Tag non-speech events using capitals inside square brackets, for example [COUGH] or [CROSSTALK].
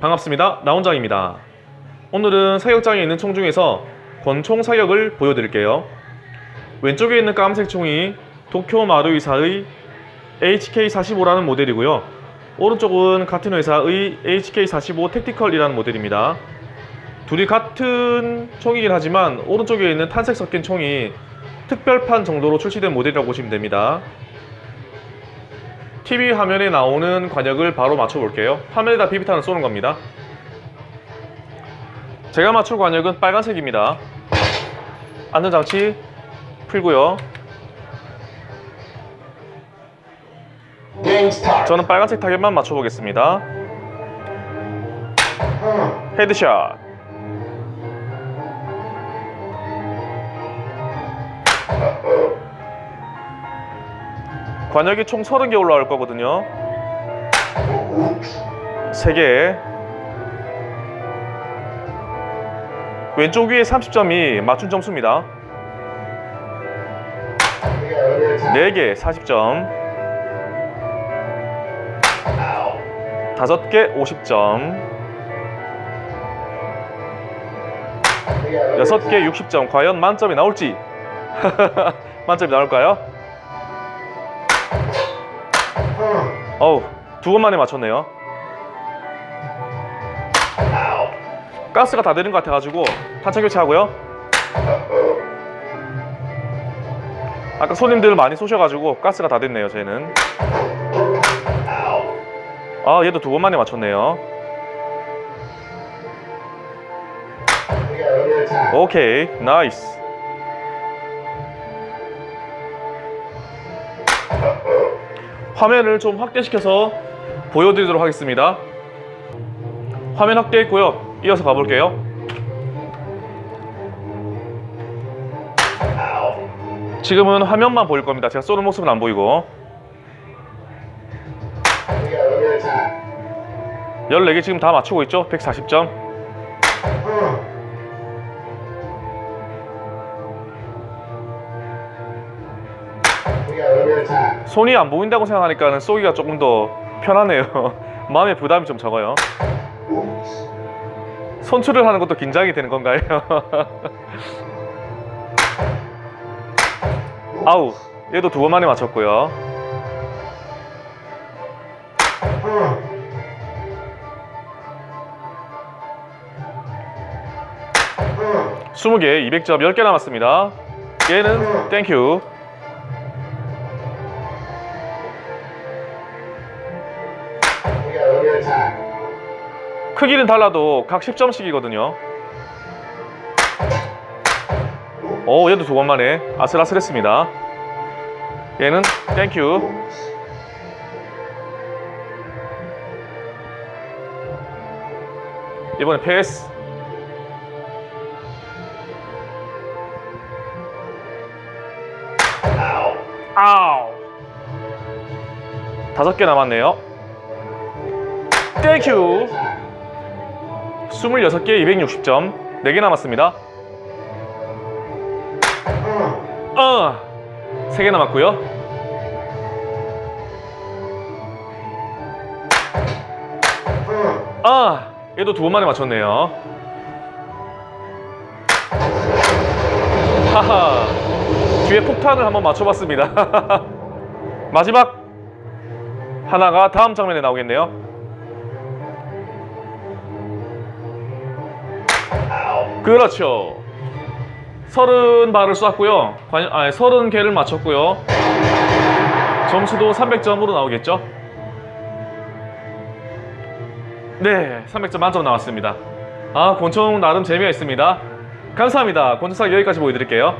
반갑습니다. 나원장입니다. 오늘은 사격장에 있는 총 중에서 권총 사격을 보여드릴게요. 왼쪽에 있는 까만색 총이 도쿄 마루이사의 HK45라는 모델이고요. 오른쪽은 같은 회사의 HK45 택티컬이라는 모델입니다. 둘이 같은 총이긴 하지만 오른쪽에 있는 탄색 섞인 총이 특별판 정도로 출시된 모델이라고 보시면 됩니다. TV 화면에 나오는 관역을 바로 맞춰볼게요. 화면에다 비비탄을 쏘는 겁니다. 제가 맞출 관역은 빨간색입니다. 안전장치 풀고요. 저는 빨간색 타겟만 맞춰보겠습니다. 헤드샷. 관역이 총 30개 올라올 거거든요. 3개. 왼쪽 위에 30점이 맞춘 점수입니다. 4개 40점. 5개 50점. 6개 60점. 과연 만점이 나올지. [LAUGHS] 만점이 나올까요? 어우, 두 번 만에 맞췄네요. 가스가 다 되는 것 같아가지고 탄창 교체하고요. 아까 손님들 많이 쏘셔가지고 가스가 다 됐네요, 저희는. 아, 얘도 두 번 만에 맞췄네요. 오케이, 나이스. 화면을 좀 확대시켜서 보여드리도록 하겠습니다. 화면 확대했고요. 이어서 가볼게요. 지금은 화면만 보일 겁니다. 제가 쏘는 모습은 안 보이고. 14개 지금 다 맞추고 있죠? 140점. 손이 안 보인다고 생각하니까 는 쏘기가 조금 더 편하네요. [LAUGHS] 마음의 부담이 좀 적어요. 손출을 하는 것도 긴장이 되는 건가요? [LAUGHS] 아우, 얘도 두 번 만에 맞췄고요. 스무 개 200점 10개 남았습니다. 얘는 땡큐. 크기는 달라도 각 10점씩이거든요. 오, 얘도 두 번 만에 아슬아슬했습니다. 얘는 땡큐. 이번에 패스. 아우. 다섯 개 남았네요. 땡큐. 26개 260점. 4개 남았습니다. 어 3개 남았고요. 아 얘도 두 번 만에 맞췄네요. 하하 뒤에 폭탄을 한번 맞춰봤습니다. [LAUGHS] 마지막 하나가 다음 장면에 나오겠네요 그렇죠. 서른 발을 쐈고요. 관, 아, 서른 개를 맞췄고요. 점수도 300점으로 나오겠죠? 네, 300점 만점 나왔습니다. 아, 권총 나름 재미가 있습니다. 감사합니다. 권총사 여기까지 보여드릴게요.